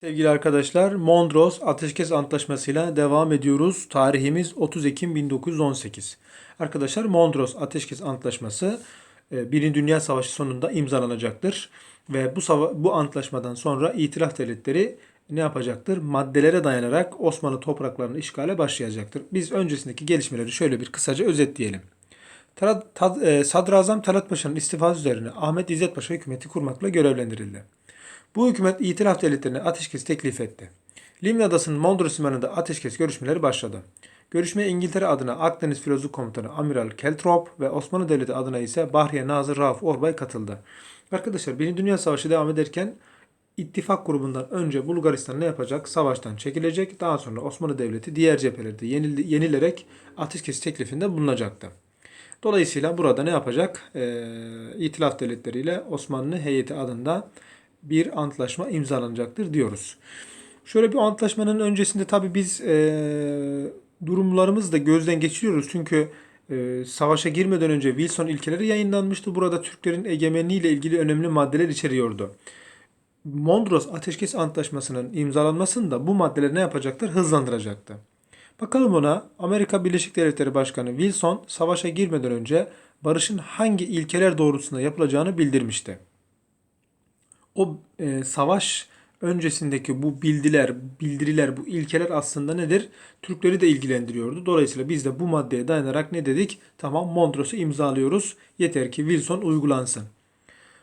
Sevgili arkadaşlar, Mondros Ateşkes Antlaşması'yla devam ediyoruz. Tarihimiz 30 Ekim 1918. Arkadaşlar Mondros Ateşkes Antlaşması e, Birinci Dünya Savaşı sonunda imzalanacaktır. Ve bu bu antlaşmadan sonra İtilaf Devletleri ne yapacaktır? Maddelere dayanarak Osmanlı topraklarını işgale başlayacaktır. Biz öncesindeki gelişmeleri şöyle bir kısaca özetleyelim. E, Sadrazam Talat Paşa'nın istifası üzerine Ahmet İzzet Paşa hükümeti kurmakla görevlendirildi. Bu hükümet itilaf devletlerine ateşkes teklif etti. Limna Adası'nın Mondros limanında ateşkes görüşmeleri başladı. Görüşmeye İngiltere adına Akdeniz Filozu Komutanı Amiral Keltrop ve Osmanlı Devleti adına ise Bahriye Nazır Rauf Orbay katıldı. Arkadaşlar Birinci Dünya Savaşı devam ederken ittifak grubundan önce Bulgaristan ne yapacak? Savaştan çekilecek. Daha sonra Osmanlı Devleti diğer cephelerde yenilerek ateşkes teklifinde bulunacaktı. Dolayısıyla burada ne yapacak? Ee, İtilaf devletleriyle Osmanlı heyeti adında bir antlaşma imzalanacaktır diyoruz. Şöyle bir antlaşmanın öncesinde tabii biz e, durumlarımızı da gözden geçiriyoruz. Çünkü e, savaşa girmeden önce Wilson ilkeleri yayınlanmıştı. Burada Türklerin egemenliği ile ilgili önemli maddeler içeriyordu. Mondros Ateşkes Antlaşması'nın imzalanmasını da bu maddeler ne yapacaktır? Hızlandıracaktı. Bakalım ona Amerika Birleşik Devletleri Başkanı Wilson savaşa girmeden önce barışın hangi ilkeler doğrultusunda yapılacağını bildirmişti. O e, savaş öncesindeki bu bildiler, bildiriler, bu ilkeler aslında nedir? Türkleri de ilgilendiriyordu. Dolayısıyla biz de bu maddeye dayanarak ne dedik? Tamam Mondros'u imzalıyoruz. Yeter ki Wilson uygulansın.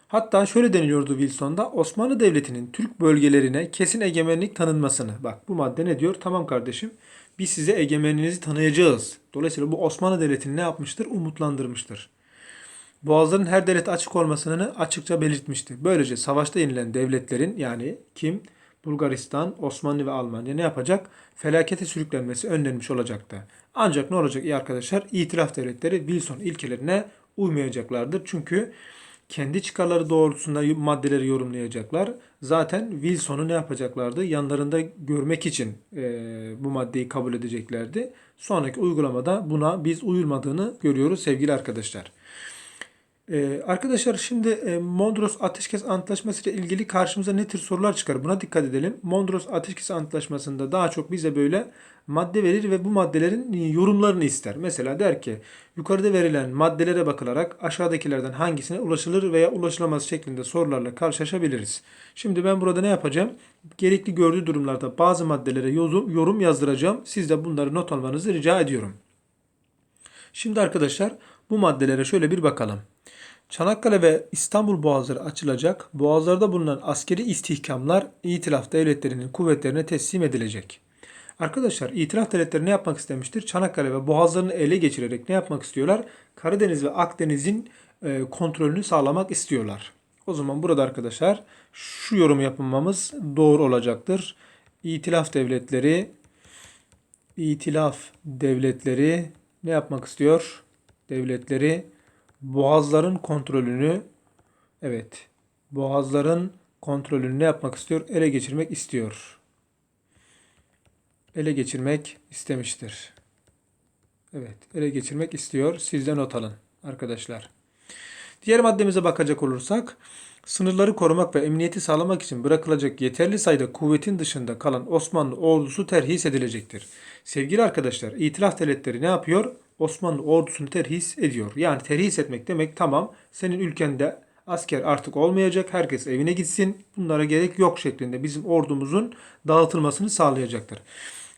Hatta şöyle deniliyordu Wilson'da Osmanlı Devleti'nin Türk bölgelerine kesin egemenlik tanınmasını. Bak bu madde ne diyor? Tamam kardeşim biz size egemenliğinizi tanıyacağız. Dolayısıyla bu Osmanlı Devleti'ni ne yapmıştır? Umutlandırmıştır. Boğazların her devlete açık olmasını açıkça belirtmişti. Böylece savaşta yenilen devletlerin yani kim? Bulgaristan, Osmanlı ve Almanya ne yapacak? Felakete sürüklenmesi önlenmiş olacaktı. Ancak ne olacak iyi arkadaşlar? İtiraf devletleri Wilson ilkelerine uymayacaklardır. Çünkü kendi çıkarları doğrultusunda maddeleri yorumlayacaklar. Zaten Wilson'u ne yapacaklardı? Yanlarında görmek için e, bu maddeyi kabul edeceklerdi. Sonraki uygulamada buna biz uyulmadığını görüyoruz sevgili arkadaşlar. Ee, arkadaşlar şimdi e, Mondros Ateşkes Antlaşması ile ilgili karşımıza ne tür sorular çıkar? Buna dikkat edelim. Mondros Ateşkes Antlaşması'nda daha çok bize böyle madde verir ve bu maddelerin yorumlarını ister. Mesela der ki yukarıda verilen maddelere bakılarak aşağıdakilerden hangisine ulaşılır veya ulaşılamaz şeklinde sorularla karşılaşabiliriz. Şimdi ben burada ne yapacağım? Gerekli gördüğü durumlarda bazı maddelere yorum, yazdıracağım. Siz de bunları not almanızı rica ediyorum. Şimdi arkadaşlar bu maddelere şöyle bir bakalım. Çanakkale ve İstanbul boğazları açılacak. Boğazlarda bulunan askeri istihkamlar İtilaf devletlerinin kuvvetlerine teslim edilecek. Arkadaşlar İtilaf devletleri ne yapmak istemiştir? Çanakkale ve boğazlarını ele geçirerek ne yapmak istiyorlar? Karadeniz ve Akdeniz'in e, kontrolünü sağlamak istiyorlar. O zaman burada arkadaşlar şu yorum yapmamız doğru olacaktır. İtilaf devletleri İtilaf devletleri ne yapmak istiyor? Devletleri boğazların kontrolünü evet boğazların kontrolünü ne yapmak istiyor? Ele geçirmek istiyor. Ele geçirmek istemiştir. Evet, ele geçirmek istiyor. Siz de not alın arkadaşlar. Diğer maddemize bakacak olursak sınırları korumak ve emniyeti sağlamak için bırakılacak yeterli sayıda kuvvetin dışında kalan Osmanlı ordusu terhis edilecektir. Sevgili arkadaşlar, itilaf devletleri ne yapıyor? Osmanlı ordusunu terhis ediyor. Yani terhis etmek demek tamam senin ülkende asker artık olmayacak. Herkes evine gitsin. Bunlara gerek yok şeklinde bizim ordumuzun dağıtılmasını sağlayacaktır.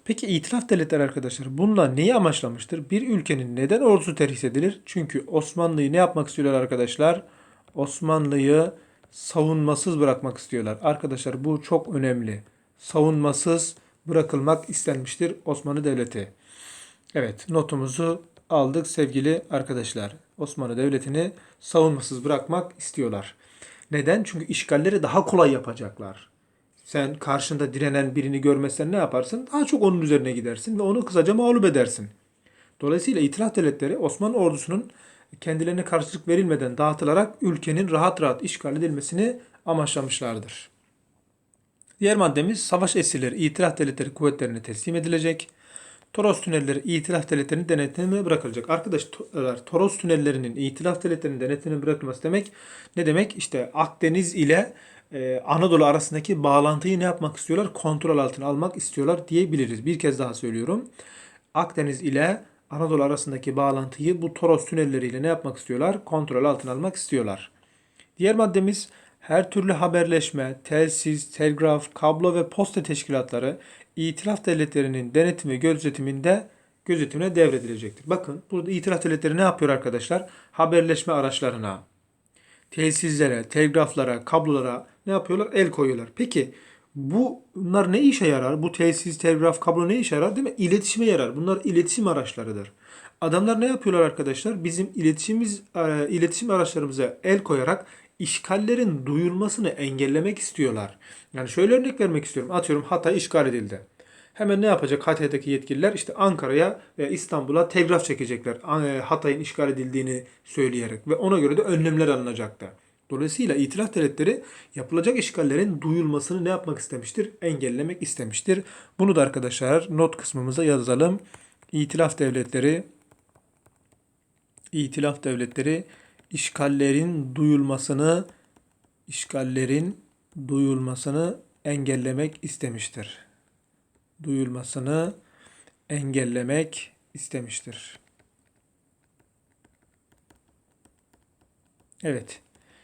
Peki itilaf devletleri arkadaşlar bununla neyi amaçlamıştır? Bir ülkenin neden ordusu terhis edilir? Çünkü Osmanlı'yı ne yapmak istiyorlar arkadaşlar? Osmanlı'yı savunmasız bırakmak istiyorlar. Arkadaşlar bu çok önemli. Savunmasız bırakılmak istenmiştir Osmanlı Devleti. Evet notumuzu aldık sevgili arkadaşlar. Osmanlı Devleti'ni savunmasız bırakmak istiyorlar. Neden? Çünkü işgalleri daha kolay yapacaklar. Sen karşında direnen birini görmezsen ne yaparsın? Daha çok onun üzerine gidersin ve onu kısaca mağlup edersin. Dolayısıyla itilaf devletleri Osmanlı ordusunun kendilerine karşılık verilmeden dağıtılarak ülkenin rahat rahat işgal edilmesini amaçlamışlardır. Diğer maddemiz savaş esirleri itilaf devletleri kuvvetlerine teslim edilecek. Toros tünelleri itilaf devletlerinin denetimine bırakılacak. Arkadaşlar Toros tünellerinin itilaf devletlerinin denetimine bırakılması demek ne demek? İşte Akdeniz ile e, Anadolu arasındaki bağlantıyı ne yapmak istiyorlar? Kontrol altına almak istiyorlar diyebiliriz. Bir kez daha söylüyorum. Akdeniz ile Anadolu arasındaki bağlantıyı bu Toros tünelleriyle ne yapmak istiyorlar? Kontrol altına almak istiyorlar. Diğer maddemiz her türlü haberleşme, telsiz, telgraf, kablo ve posta teşkilatları itilaf devletlerinin denetim ve gözetiminde gözetimine devredilecektir. Bakın burada itilaf devletleri ne yapıyor arkadaşlar? Haberleşme araçlarına, telsizlere, telgraflara, kablolara ne yapıyorlar? El koyuyorlar. Peki bu bunlar ne işe yarar? Bu telsiz, telgraf, kablo ne işe yarar? Değil mi? İletişime yarar. Bunlar iletişim araçlarıdır. Adamlar ne yapıyorlar arkadaşlar? Bizim iletişimimiz e, iletişim araçlarımıza el koyarak işgallerin duyulmasını engellemek istiyorlar. Yani şöyle örnek vermek istiyorum. Atıyorum Hatay işgal edildi. Hemen ne yapacak Hatay'daki yetkililer? İşte Ankara'ya ve İstanbul'a telgraf çekecekler. e, Hatay'ın işgal edildiğini söyleyerek ve ona göre de önlemler alınacaktı. Dolayısıyla itilaf devletleri yapılacak işgallerin duyulmasını ne yapmak istemiştir? Engellemek istemiştir. Bunu da arkadaşlar not kısmımıza yazalım. İtilaf devletleri İtilaf devletleri işgallerin duyulmasını işgallerin duyulmasını engellemek istemiştir. Duyulmasını engellemek istemiştir. Evet.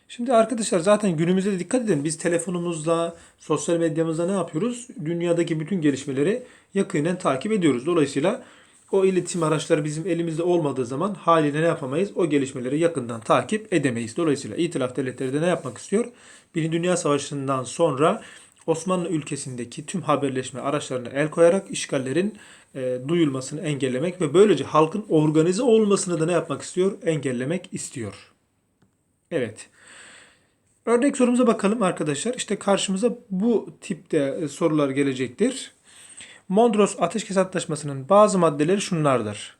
Şimdi arkadaşlar zaten günümüzde de dikkat edin. Biz telefonumuzla, sosyal medyamızda ne yapıyoruz? Dünyadaki bütün gelişmeleri yakinen takip ediyoruz. Dolayısıyla o iletişim araçları bizim elimizde olmadığı zaman haliyle ne yapamayız? O gelişmeleri yakından takip edemeyiz. Dolayısıyla İtilaf Devletleri de ne yapmak istiyor? Birinci Dünya Savaşı'ndan sonra Osmanlı ülkesindeki tüm haberleşme araçlarına el koyarak işgallerin e, duyulmasını engellemek ve böylece halkın organize olmasını da ne yapmak istiyor? Engellemek istiyor. Evet. Örnek sorumuza bakalım arkadaşlar. İşte karşımıza bu tipte e, sorular gelecektir. Mondros Ateşkes Antlaşması'nın bazı maddeleri şunlardır.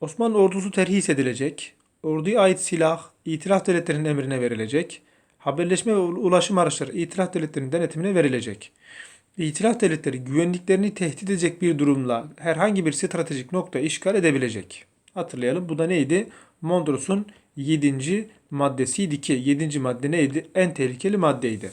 Osmanlı ordusu terhis edilecek. Orduya ait silah itilaf devletlerinin emrine verilecek. Haberleşme ve ulaşım araçları itilaf devletlerinin denetimine verilecek. İtilaf devletleri güvenliklerini tehdit edecek bir durumla herhangi bir stratejik nokta işgal edebilecek. Hatırlayalım bu da neydi? Mondros'un 7. maddesiydi ki 7. madde neydi? En tehlikeli maddeydi.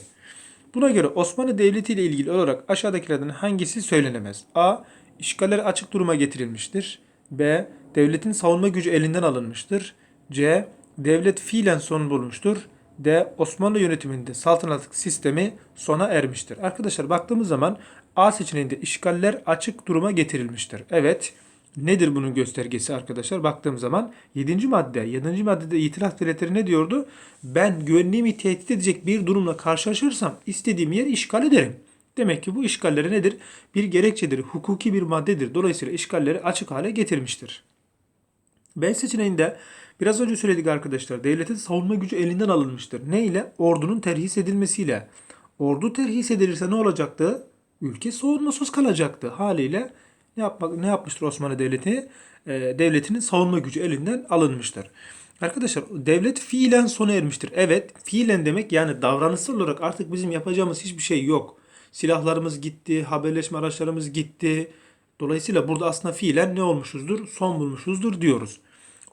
Buna göre Osmanlı Devleti ile ilgili olarak aşağıdakilerden hangisi söylenemez? A. İşgaller açık duruma getirilmiştir. B. Devletin savunma gücü elinden alınmıştır. C. Devlet fiilen son bulmuştur. D. Osmanlı yönetiminde saltanatlık sistemi sona ermiştir. Arkadaşlar baktığımız zaman A seçeneğinde işgaller açık duruma getirilmiştir. Evet. Nedir bunun göstergesi arkadaşlar? Baktığım zaman 7. madde. 7. maddede itiraf devletleri ne diyordu? Ben güvenliğimi tehdit edecek bir durumla karşılaşırsam istediğim yer işgal ederim. Demek ki bu işgalleri nedir? Bir gerekçedir, hukuki bir maddedir. Dolayısıyla işgalleri açık hale getirmiştir. B seçeneğinde biraz önce söyledik arkadaşlar. Devletin savunma gücü elinden alınmıştır. Ne ile? Ordunun terhis edilmesiyle. Ordu terhis edilirse ne olacaktı? Ülke savunmasız kalacaktı. Haliyle ne yapmak ne yapmıştır Osmanlı Devleti? E, devletinin savunma gücü elinden alınmıştır. Arkadaşlar devlet fiilen sona ermiştir. Evet, fiilen demek yani davranışsal olarak artık bizim yapacağımız hiçbir şey yok. Silahlarımız gitti, haberleşme araçlarımız gitti. Dolayısıyla burada aslında fiilen ne olmuşuzdur? Son bulmuşuzdur diyoruz.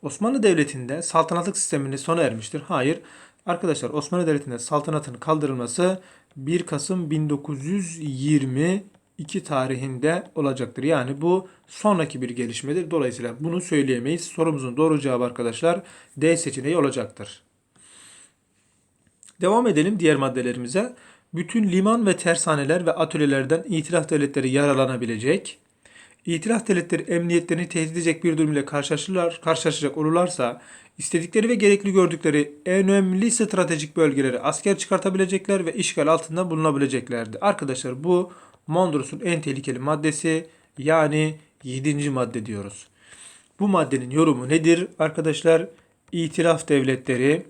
Osmanlı Devleti'nde saltanatlık sistemini sona ermiştir. Hayır. Arkadaşlar Osmanlı Devleti'nde saltanatın kaldırılması 1 Kasım 1920 2 tarihinde olacaktır. Yani bu sonraki bir gelişmedir. Dolayısıyla bunu söyleyemeyiz. Sorumuzun doğru cevabı arkadaşlar D seçeneği olacaktır. Devam edelim diğer maddelerimize. Bütün liman ve tersaneler ve atölyelerden itilaf devletleri yararlanabilecek. İtilaf devletleri emniyetlerini tehdit edecek bir durum ile karşılaşırlar, karşılaşacak olurlarsa istedikleri ve gerekli gördükleri en önemli stratejik bölgeleri asker çıkartabilecekler ve işgal altında bulunabileceklerdi. Arkadaşlar bu Mondros'un en tehlikeli maddesi yani 7. madde diyoruz. Bu maddenin yorumu nedir arkadaşlar? İtilaf devletleri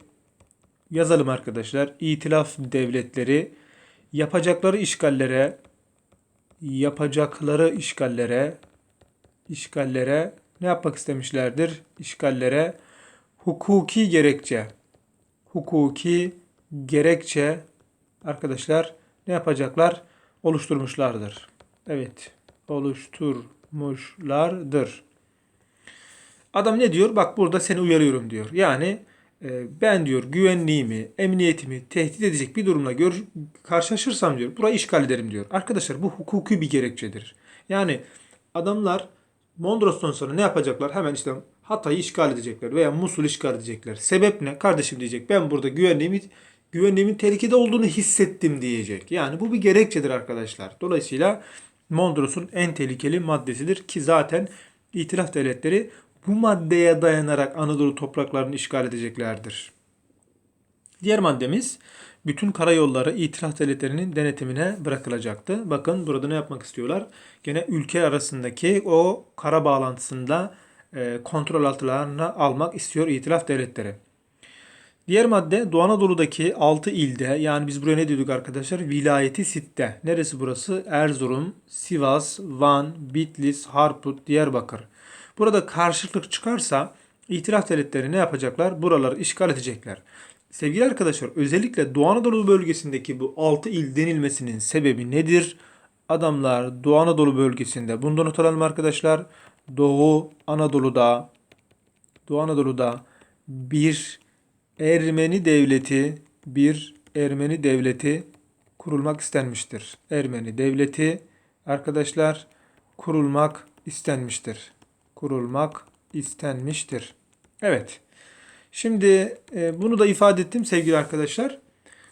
yazalım arkadaşlar. İtilaf devletleri yapacakları işgallere yapacakları işgallere işgallere ne yapmak istemişlerdir? İşgallere hukuki gerekçe hukuki gerekçe arkadaşlar ne yapacaklar? Oluşturmuşlardır. Evet, oluşturmuşlardır. Adam ne diyor? Bak burada seni uyarıyorum diyor. Yani e, ben diyor güvenliğimi, emniyetimi tehdit edecek bir durumla gör, karşılaşırsam diyor burayı işgal ederim diyor. Arkadaşlar bu hukuki bir gerekçedir. Yani adamlar Mondros'tan sonra ne yapacaklar? Hemen işte Hatay'ı işgal edecekler veya Musul işgal edecekler. Sebep ne? Kardeşim diyecek ben burada güvenliğimi güvenliğimin tehlikede olduğunu hissettim diyecek. Yani bu bir gerekçedir arkadaşlar. Dolayısıyla Mondros'un en tehlikeli maddesidir ki zaten itilaf devletleri bu maddeye dayanarak Anadolu topraklarını işgal edeceklerdir. Diğer maddemiz bütün karayolları itilaf devletlerinin denetimine bırakılacaktı. Bakın burada ne yapmak istiyorlar? Gene ülke arasındaki o kara bağlantısında e, kontrol altlarına almak istiyor itilaf devletleri. Diğer madde Doğu Anadolu'daki 6 ilde yani biz buraya ne diyorduk arkadaşlar? Vilayeti Sitte. Neresi burası? Erzurum, Sivas, Van, Bitlis, Harput, Diyarbakır. Burada karşılık çıkarsa itiraf devletleri ne yapacaklar? Buraları işgal edecekler. Sevgili arkadaşlar özellikle Doğu Anadolu bölgesindeki bu 6 il denilmesinin sebebi nedir? Adamlar Doğu Anadolu bölgesinde bunu da not alalım arkadaşlar. Doğu Anadolu'da Doğu Anadolu'da bir Ermeni devleti bir Ermeni devleti kurulmak istenmiştir. Ermeni devleti arkadaşlar kurulmak istenmiştir. Kurulmak istenmiştir. Evet. Şimdi e, bunu da ifade ettim sevgili arkadaşlar.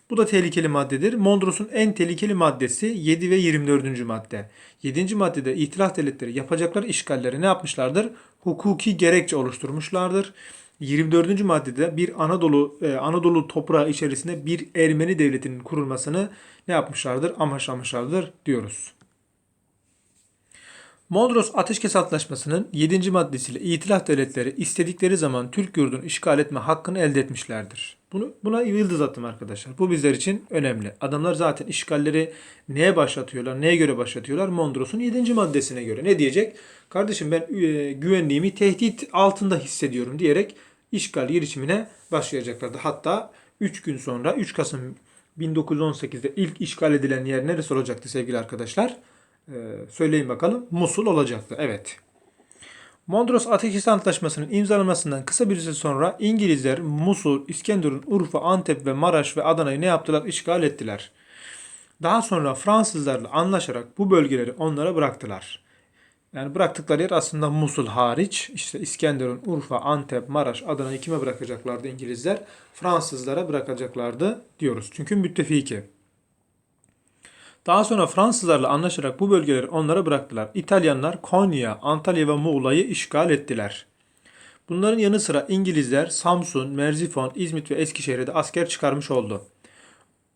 Bu da tehlikeli maddedir. Mondros'un en tehlikeli maddesi 7 ve 24. madde. 7. maddede itilaf devletleri yapacakları işgalleri ne yapmışlardır? Hukuki gerekçe oluşturmuşlardır. 24. maddede bir Anadolu e, Anadolu toprağı içerisinde bir Ermeni devletinin kurulmasını ne yapmışlardır? Amaçlamışlardır diyoruz. Mondros Ateşkes Antlaşması'nın 7. maddesiyle itilaf devletleri istedikleri zaman Türk yurdunu işgal etme hakkını elde etmişlerdir. Bunu, buna yıldız attım arkadaşlar. Bu bizler için önemli. Adamlar zaten işgalleri neye başlatıyorlar, neye göre başlatıyorlar? Mondros'un 7. maddesine göre. Ne diyecek? Kardeşim ben e, güvenliğimi tehdit altında hissediyorum diyerek işgal girişimine başlayacaklardı. Hatta 3 gün sonra 3 Kasım 1918'de ilk işgal edilen yer neresi olacaktı sevgili arkadaşlar? Ee, söyleyin bakalım. Musul olacaktı. Evet. Mondros Ateşkes Antlaşması'nın imzalanmasından kısa bir süre sonra İngilizler Musul, İskenderun, Urfa, Antep ve Maraş ve Adana'yı ne yaptılar? İşgal ettiler. Daha sonra Fransızlarla anlaşarak bu bölgeleri onlara bıraktılar. Yani bıraktıkları yer aslında Musul hariç. İşte İskenderun, Urfa, Antep, Maraş, Adana'yı kime bırakacaklardı İngilizler? Fransızlara bırakacaklardı diyoruz. Çünkü müttefiki. Daha sonra Fransızlarla anlaşarak bu bölgeleri onlara bıraktılar. İtalyanlar Konya, Antalya ve Muğla'yı işgal ettiler. Bunların yanı sıra İngilizler Samsun, Merzifon, İzmit ve Eskişehir'e de asker çıkarmış oldu.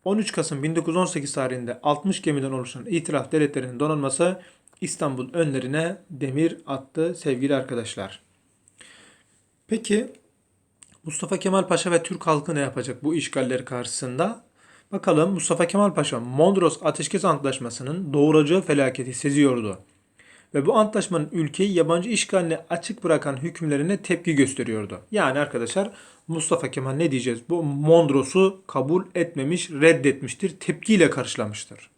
13 Kasım 1918 tarihinde 60 gemiden oluşan itiraf devletlerinin donanması İstanbul önlerine demir attı sevgili arkadaşlar. Peki Mustafa Kemal Paşa ve Türk halkı ne yapacak bu işgaller karşısında? Bakalım Mustafa Kemal Paşa Mondros Ateşkes Antlaşması'nın doğuracağı felaketi seziyordu. Ve bu antlaşmanın ülkeyi yabancı işgaline açık bırakan hükümlerine tepki gösteriyordu. Yani arkadaşlar Mustafa Kemal ne diyeceğiz? Bu Mondros'u kabul etmemiş, reddetmiştir, tepkiyle karşılamıştır.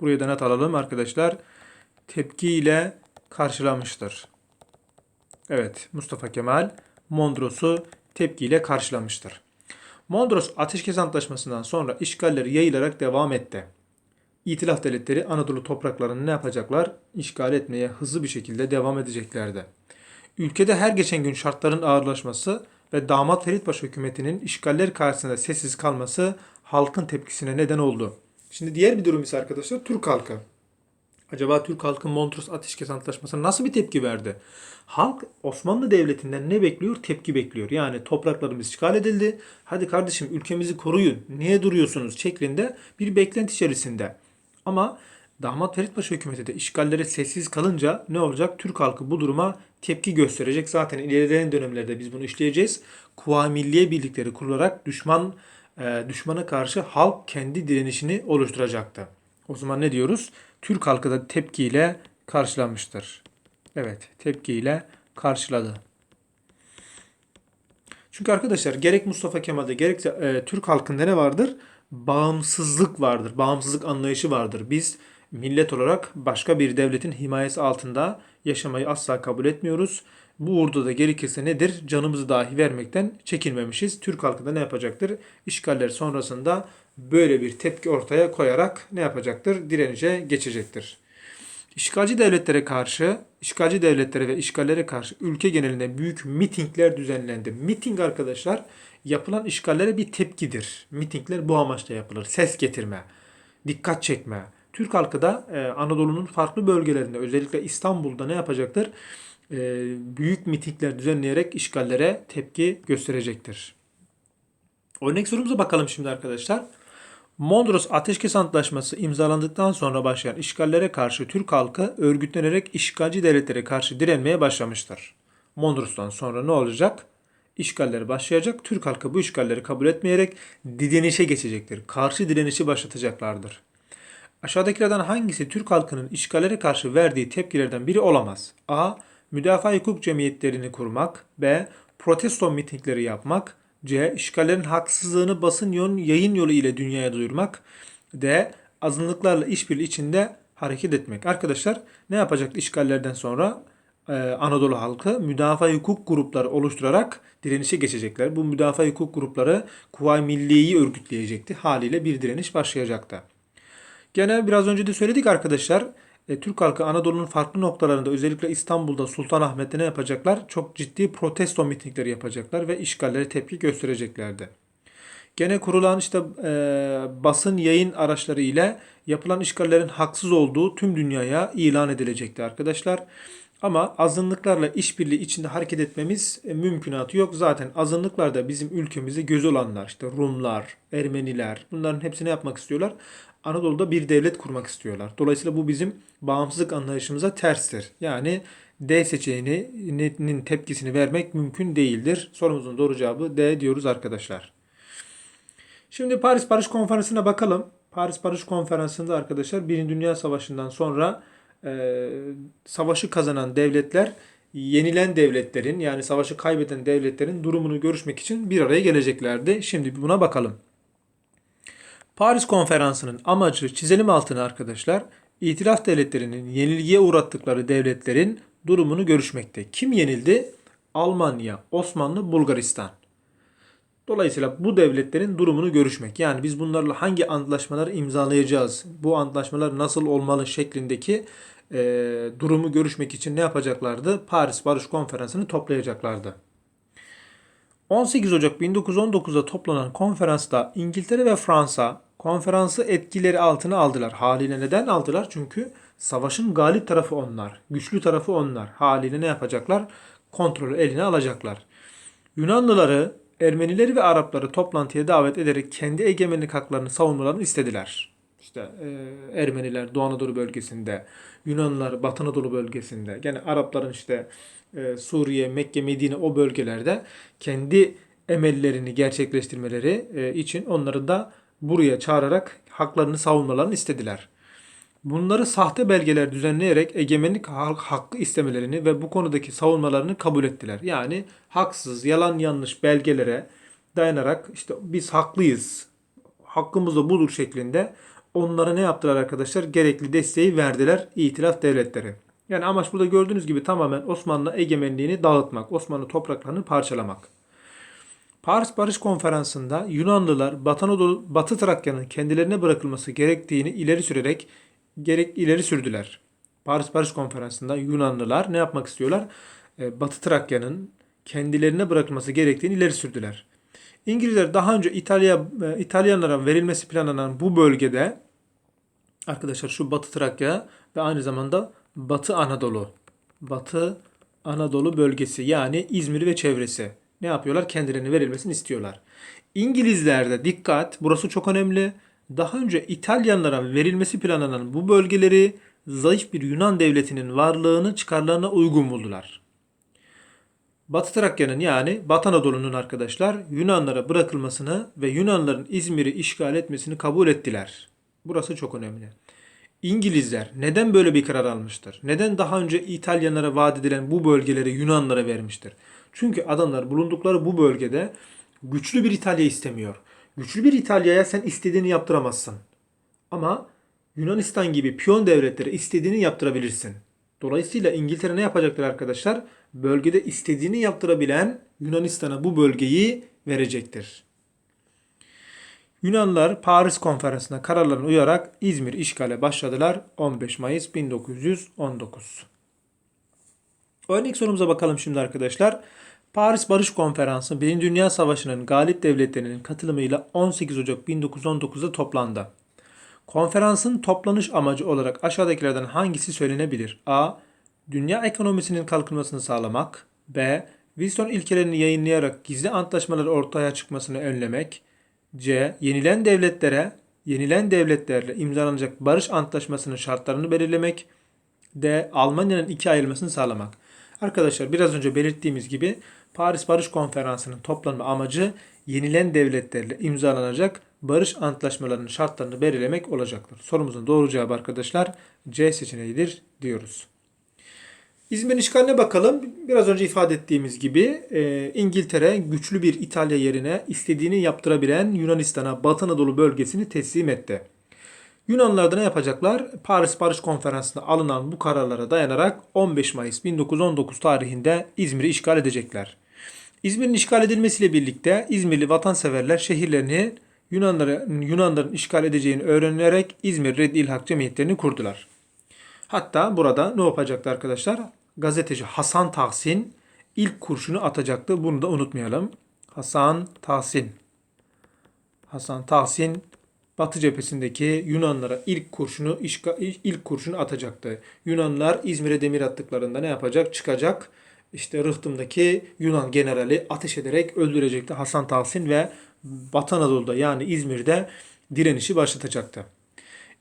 Buraya da not alalım arkadaşlar. Tepkiyle karşılamıştır. Evet Mustafa Kemal Mondros'u tepkiyle karşılamıştır. Mondros Ateşkes Antlaşması'ndan sonra işgalleri yayılarak devam etti. İtilaf devletleri Anadolu topraklarını ne yapacaklar? İşgal etmeye hızlı bir şekilde devam edeceklerdi. Ülkede her geçen gün şartların ağırlaşması ve damat Ferit Paşa hükümetinin işgaller karşısında sessiz kalması halkın tepkisine neden oldu. Şimdi diğer bir durum ise arkadaşlar Türk halkı. Acaba Türk halkı Montreux Ateşkes Antlaşması'na nasıl bir tepki verdi? Halk Osmanlı Devleti'nden ne bekliyor? Tepki bekliyor. Yani topraklarımız işgal edildi. Hadi kardeşim ülkemizi koruyun. Niye duruyorsunuz? şeklinde bir beklenti içerisinde. Ama Damat Ferit Paşa hükümeti de işgallere sessiz kalınca ne olacak? Türk halkı bu duruma tepki gösterecek. Zaten ilerleyen dönemlerde biz bunu işleyeceğiz. Kuvayi Milliye birlikleri kurularak düşman e, düşmana karşı halk kendi direnişini oluşturacaktı. O zaman ne diyoruz? Türk halkı da tepkiyle karşılamıştır. Evet, tepkiyle karşıladı. Çünkü arkadaşlar gerek Mustafa Kemal'de gerekse e, Türk halkında ne vardır? Bağımsızlık vardır. Bağımsızlık anlayışı vardır. Biz millet olarak başka bir devletin himayesi altında yaşamayı asla kabul etmiyoruz. Bu uğurda da gerekirse nedir? Canımızı dahi vermekten çekinmemişiz. Türk halkı da ne yapacaktır? İşgaller sonrasında böyle bir tepki ortaya koyarak ne yapacaktır? Direnişe geçecektir. İşgalci devletlere karşı, işgalci devletlere ve işgallere karşı ülke genelinde büyük mitingler düzenlendi. Miting arkadaşlar yapılan işgallere bir tepkidir. Mitingler bu amaçla yapılır. Ses getirme, dikkat çekme. Türk halkı da e, Anadolu'nun farklı bölgelerinde özellikle İstanbul'da ne yapacaktır? E, büyük mitingler düzenleyerek işgallere tepki gösterecektir. Örnek sorumuza bakalım şimdi arkadaşlar. Mondros Ateşkes Antlaşması imzalandıktan sonra başlayan işgallere karşı Türk halkı örgütlenerek işgalci devletlere karşı direnmeye başlamıştır. Mondros'tan sonra ne olacak? İşgaller başlayacak. Türk halkı bu işgalleri kabul etmeyerek direnişe geçecektir. Karşı direnişi başlatacaklardır. Aşağıdakilerden hangisi Türk halkının işgallere karşı verdiği tepkilerden biri olamaz? A. Müdafaa hukuk cemiyetlerini kurmak. B. Protesto mitingleri yapmak. C. İşgallerin haksızlığını basın yön, yayın yolu ile dünyaya duyurmak. D. Azınlıklarla işbirliği içinde hareket etmek. Arkadaşlar ne yapacaktı işgallerden sonra? Ee, Anadolu halkı müdafaa hukuk grupları oluşturarak direnişe geçecekler. Bu müdafaa hukuk grupları Kuvayi Milliye'yi örgütleyecekti. Haliyle bir direniş başlayacaktı. Gene biraz önce de söyledik arkadaşlar. E, Türk halkı Anadolu'nun farklı noktalarında özellikle İstanbul'da Sultanahmet'te ne yapacaklar? Çok ciddi protesto mitingleri yapacaklar ve işgallere tepki göstereceklerdi. Gene kurulan işte e, basın yayın araçları ile yapılan işgallerin haksız olduğu tüm dünyaya ilan edilecekti arkadaşlar. Ama azınlıklarla işbirliği içinde hareket etmemiz e, mümkünatı yok. Zaten azınlıklar da bizim ülkemizde göz olanlar işte Rumlar, Ermeniler bunların hepsini yapmak istiyorlar. Anadolu'da bir devlet kurmak istiyorlar. Dolayısıyla bu bizim bağımsızlık anlayışımıza terstir. Yani D seçeneğinin tepkisini vermek mümkün değildir. Sorumuzun doğru cevabı D diyoruz arkadaşlar. Şimdi Paris Barış Konferansı'na bakalım. Paris Barış Konferansı'nda arkadaşlar Birinci Dünya Savaşı'ndan sonra e, savaşı kazanan devletler yenilen devletlerin yani savaşı kaybeden devletlerin durumunu görüşmek için bir araya geleceklerdi. Şimdi buna bakalım. Paris Konferansı'nın amacı çizelim altına arkadaşlar. İtilaf devletlerinin yenilgiye uğrattıkları devletlerin durumunu görüşmekte. Kim yenildi? Almanya, Osmanlı, Bulgaristan. Dolayısıyla bu devletlerin durumunu görüşmek. Yani biz bunlarla hangi antlaşmaları imzalayacağız? Bu antlaşmalar nasıl olmalı şeklindeki e, durumu görüşmek için ne yapacaklardı? Paris Barış Konferansı'nı toplayacaklardı. 18 Ocak 1919'da toplanan konferansta İngiltere ve Fransa konferansı etkileri altına aldılar. Haliyle neden aldılar? Çünkü savaşın galip tarafı onlar. Güçlü tarafı onlar. Haliyle ne yapacaklar? Kontrolü eline alacaklar. Yunanlıları, Ermenileri ve Arapları toplantıya davet ederek kendi egemenlik haklarını savunmalarını istediler. İşte e, Ermeniler Doğu Anadolu bölgesinde, Yunanlılar Batı Anadolu bölgesinde, gene Arapların işte e, Suriye, Mekke, Medine o bölgelerde kendi emellerini gerçekleştirmeleri e, için onları da buraya çağırarak haklarını savunmalarını istediler. Bunları sahte belgeler düzenleyerek egemenlik hakkı istemelerini ve bu konudaki savunmalarını kabul ettiler. Yani haksız, yalan yanlış belgelere dayanarak işte biz haklıyız, hakkımız da budur şeklinde onlara ne yaptılar arkadaşlar? Gerekli desteği verdiler itilaf devletleri. Yani amaç burada gördüğünüz gibi tamamen Osmanlı egemenliğini dağıtmak, Osmanlı topraklarını parçalamak. Paris Barış Konferansı'nda Yunanlılar Batı, Anadolu, Batı Trakya'nın kendilerine bırakılması gerektiğini ileri sürerek gerek ileri sürdüler. Paris Barış Konferansı'nda Yunanlılar ne yapmak istiyorlar? Ee, Batı Trakya'nın kendilerine bırakılması gerektiğini ileri sürdüler. İngilizler daha önce İtalya e, İtalyanlara verilmesi planlanan bu bölgede arkadaşlar şu Batı Trakya ve aynı zamanda Batı Anadolu Batı Anadolu bölgesi yani İzmir ve çevresi ne yapıyorlar? Kendilerine verilmesini istiyorlar. İngilizlerde dikkat burası çok önemli. Daha önce İtalyanlara verilmesi planlanan bu bölgeleri zayıf bir Yunan devletinin varlığını çıkarlarına uygun buldular. Batı Trakya'nın yani Batı Anadolu'nun arkadaşlar Yunanlara bırakılmasını ve Yunanların İzmir'i işgal etmesini kabul ettiler. Burası çok önemli. İngilizler neden böyle bir karar almıştır? Neden daha önce İtalyanlara vaat edilen bu bölgeleri Yunanlara vermiştir? Çünkü adamlar bulundukları bu bölgede güçlü bir İtalya istemiyor. Güçlü bir İtalya'ya sen istediğini yaptıramazsın. Ama Yunanistan gibi piyon devletlere istediğini yaptırabilirsin. Dolayısıyla İngiltere ne yapacaktır arkadaşlar? Bölgede istediğini yaptırabilen Yunanistan'a bu bölgeyi verecektir. Yunanlılar Paris Konferansı'na kararlarına uyarak İzmir işgale başladılar 15 Mayıs 1919. Örnek sorumuza bakalım şimdi arkadaşlar. Paris Barış Konferansı 1. Dünya Savaşı'nın galip devletlerinin katılımıyla 18 Ocak 1919'da toplandı. Konferansın toplanış amacı olarak aşağıdakilerden hangisi söylenebilir? A. Dünya ekonomisinin kalkınmasını sağlamak. B. Wilson ilkelerini yayınlayarak gizli antlaşmalar ortaya çıkmasını önlemek. C. Yenilen devletlere, yenilen devletlerle imzalanacak barış antlaşmasının şartlarını belirlemek. D. Almanya'nın ikiye ayrılmasını sağlamak. Arkadaşlar biraz önce belirttiğimiz gibi Paris Barış Konferansı'nın toplanma amacı yenilen devletlerle imzalanacak barış antlaşmalarının şartlarını belirlemek olacaktır. Sorumuzun doğru cevabı arkadaşlar C seçeneğidir diyoruz. İzmir'in işgaline bakalım. Biraz önce ifade ettiğimiz gibi e, İngiltere güçlü bir İtalya yerine istediğini yaptırabilen Yunanistan'a Batı Anadolu bölgesini teslim etti. Yunanlılar da ne yapacaklar? Paris Barış Konferansı'nda alınan bu kararlara dayanarak 15 Mayıs 1919 tarihinde İzmir'i işgal edecekler. İzmir'in işgal edilmesiyle birlikte İzmirli vatanseverler şehirlerini Yunanların, Yunanların işgal edeceğini öğrenerek İzmir Red İlhak Cemiyetlerini kurdular. Hatta burada ne yapacaktı arkadaşlar? Gazeteci Hasan Tahsin ilk kurşunu atacaktı. Bunu da unutmayalım. Hasan Tahsin. Hasan Tahsin Batı cephesindeki Yunanlara ilk kurşunu ilk kurşunu atacaktı. Yunanlar İzmir'e demir attıklarında ne yapacak? Çıkacak. İşte Rıhtım'daki Yunan generali ateş ederek öldürecekti Hasan Tahsin ve Batı Anadolu'da yani İzmir'de direnişi başlatacaktı.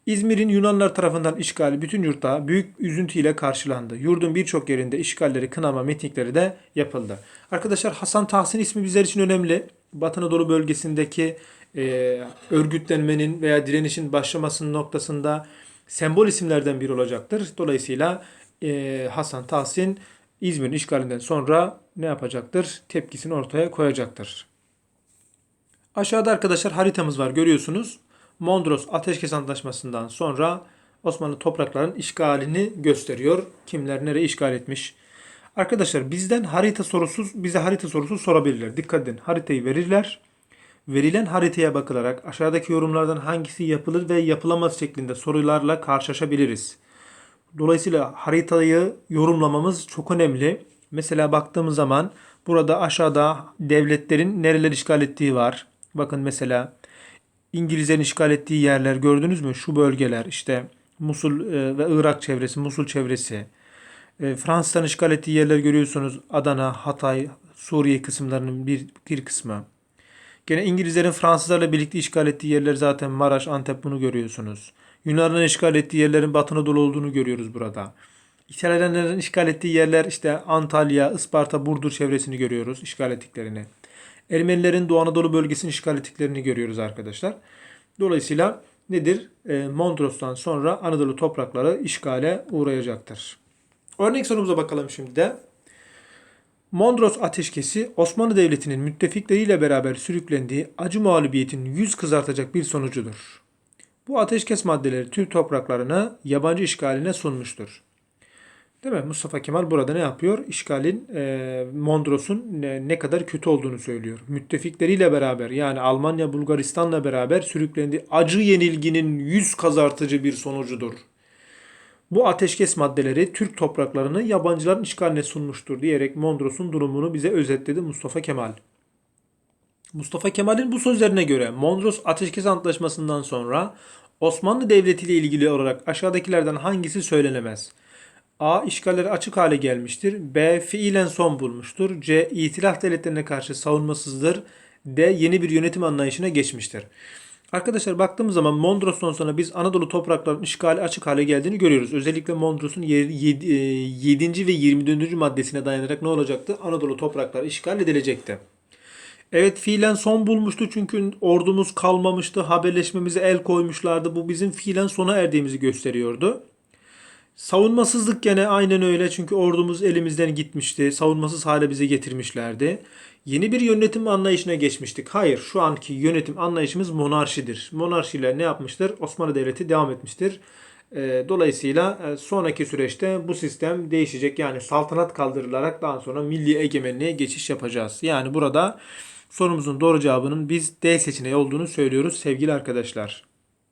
İzmir'in Yunanlar tarafından işgali bütün yurtta büyük üzüntüyle karşılandı. Yurdun birçok yerinde işgalleri, kınama, mitingleri de yapıldı. Arkadaşlar Hasan Tahsin ismi bizler için önemli. Batı Anadolu bölgesindeki e, örgütlenmenin veya direnişin başlamasının noktasında sembol isimlerden biri olacaktır. Dolayısıyla e, Hasan Tahsin İzmir'in işgalinden sonra ne yapacaktır? Tepkisini ortaya koyacaktır. Aşağıda arkadaşlar haritamız var görüyorsunuz. Mondros Ateşkes Antlaşması'ndan sonra Osmanlı topraklarının işgalini gösteriyor. Kimler nereye işgal etmiş. Arkadaşlar bizden harita sorusuz bize harita sorusu sorabilirler. Dikkat edin haritayı verirler. Verilen haritaya bakılarak aşağıdaki yorumlardan hangisi yapılır ve yapılamaz şeklinde sorularla karşılaşabiliriz. Dolayısıyla haritayı yorumlamamız çok önemli. Mesela baktığımız zaman burada aşağıda devletlerin nereler işgal ettiği var. Bakın mesela İngilizlerin işgal ettiği yerler gördünüz mü? Şu bölgeler işte Musul e, ve Irak çevresi, Musul çevresi. E, işgal ettiği yerler görüyorsunuz. Adana, Hatay, Suriye kısımlarının bir, bir kısmı. Gene İngilizlerin Fransızlarla birlikte işgal ettiği yerler zaten Maraş, Antep bunu görüyorsunuz. Yunanların işgal ettiği yerlerin Batı Anadolu olduğunu görüyoruz burada. İtalyanların işgal ettiği yerler işte Antalya, Isparta, Burdur çevresini görüyoruz işgal ettiklerini. Ermenilerin Doğu Anadolu bölgesini işgal ettiklerini görüyoruz arkadaşlar. Dolayısıyla nedir? E, Mondros'tan sonra Anadolu toprakları işgale uğrayacaktır. Örnek sorumuza bakalım şimdi de. Mondros ateşkesi Osmanlı Devleti'nin müttefikleriyle beraber sürüklendiği acı mağlubiyetin yüz kızartacak bir sonucudur. Bu ateşkes maddeleri Türk topraklarını yabancı işgaline sunmuştur. Değil mi? Mustafa Kemal burada ne yapıyor? İşgalin e, Mondros'un ne, ne kadar kötü olduğunu söylüyor. Müttefikleriyle beraber yani Almanya, Bulgaristan'la beraber sürüklendiği acı yenilginin yüz kazartıcı bir sonucudur. Bu ateşkes maddeleri Türk topraklarını yabancıların işgaline sunmuştur diyerek Mondros'un durumunu bize özetledi Mustafa Kemal. Mustafa Kemal'in bu sözlerine göre Mondros Ateşkes Antlaşması'ndan sonra Osmanlı Devleti ile ilgili olarak aşağıdakilerden hangisi söylenemez? A. işgalleri açık hale gelmiştir. B. Fiilen son bulmuştur. C. İtilaf devletlerine karşı savunmasızdır. D. Yeni bir yönetim anlayışına geçmiştir. Arkadaşlar baktığımız zaman Mondros'tan sonra biz Anadolu topraklarının işgali açık hale geldiğini görüyoruz. Özellikle Mondros'un 7. E, ve 24. maddesine dayanarak ne olacaktı? Anadolu toprakları işgal edilecekti. Evet fiilen son bulmuştu çünkü ordumuz kalmamıştı. Haberleşmemize el koymuşlardı. Bu bizim fiilen sona erdiğimizi gösteriyordu. Savunmasızlık gene aynen öyle çünkü ordumuz elimizden gitmişti. Savunmasız hale bizi getirmişlerdi. Yeni bir yönetim anlayışına geçmiştik. Hayır, şu anki yönetim anlayışımız monarşidir. Monarşiyle ne yapmıştır? Osmanlı Devleti devam etmiştir. Ee, Dolayısıyla e, sonraki süreçte bu sistem değişecek. Yani saltanat kaldırılarak daha sonra milli egemenliğe geçiş yapacağız. Yani burada sorumuzun doğru cevabının biz D seçeneği olduğunu söylüyoruz sevgili arkadaşlar.